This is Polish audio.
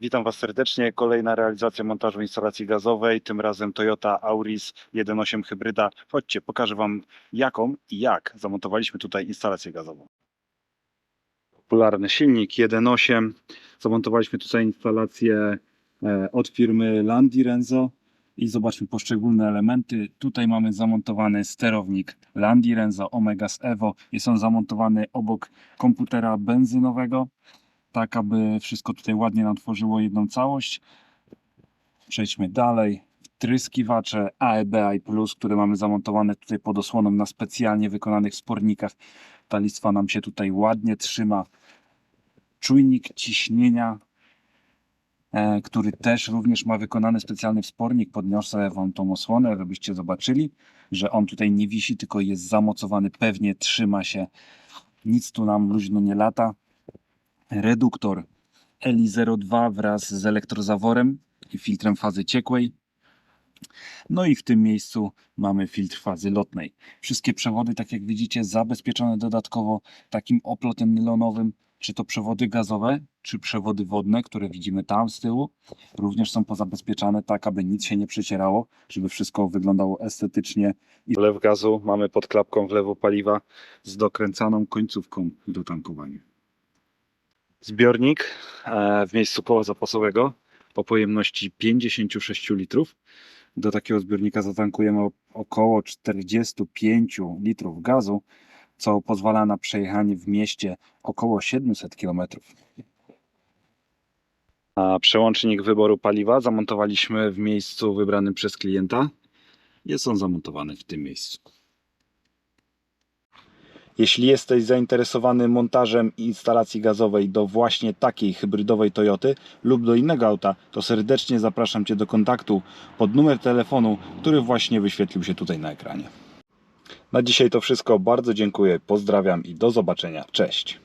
Witam Was serdecznie. Kolejna realizacja montażu instalacji gazowej, tym razem Toyota Auris 1.8 hybryda. Chodźcie, pokażę Wam jaką i jak zamontowaliśmy tutaj instalację gazową. Popularny silnik 1.8. Zamontowaliśmy tutaj instalację e, od firmy Landi Renzo i zobaczmy poszczególne elementy. Tutaj mamy zamontowany sterownik Landi Renzo Omega Evo. Jest on zamontowany obok komputera benzynowego tak aby wszystko tutaj ładnie nam tworzyło jedną całość. Przejdźmy dalej. Tryskiwacze AEB i Plus, które mamy zamontowane tutaj pod osłoną na specjalnie wykonanych spornikach. Ta listwa nam się tutaj ładnie trzyma. Czujnik ciśnienia, e, który też również ma wykonany specjalny wspornik. Podniosę Wam tą osłonę, żebyście zobaczyli, że on tutaj nie wisi, tylko jest zamocowany, pewnie trzyma się. Nic tu nam luźno nie lata reduktor LI02 wraz z elektrozaworem i filtrem fazy ciekłej. No i w tym miejscu mamy filtr fazy lotnej. Wszystkie przewody, tak jak widzicie, zabezpieczone dodatkowo takim oplotem nylonowym, czy to przewody gazowe, czy przewody wodne, które widzimy tam z tyłu, również są pozabezpieczane tak, aby nic się nie przecierało, żeby wszystko wyglądało estetycznie. Wlew gazu mamy pod klapką wlewu paliwa z dokręcaną końcówką do tankowania zbiornik e, w miejscu koła zapasowego o pojemności 56 litrów. Do takiego zbiornika zatankujemy około 45 litrów gazu, co pozwala na przejechanie w mieście około 700 km. A przełącznik wyboru paliwa zamontowaliśmy w miejscu wybranym przez klienta. Jest on zamontowany w tym miejscu. Jeśli jesteś zainteresowany montażem instalacji gazowej do właśnie takiej hybrydowej Toyoty lub do innego auta, to serdecznie zapraszam Cię do kontaktu pod numer telefonu, który właśnie wyświetlił się tutaj na ekranie. Na dzisiaj to wszystko. Bardzo dziękuję, pozdrawiam i do zobaczenia. Cześć.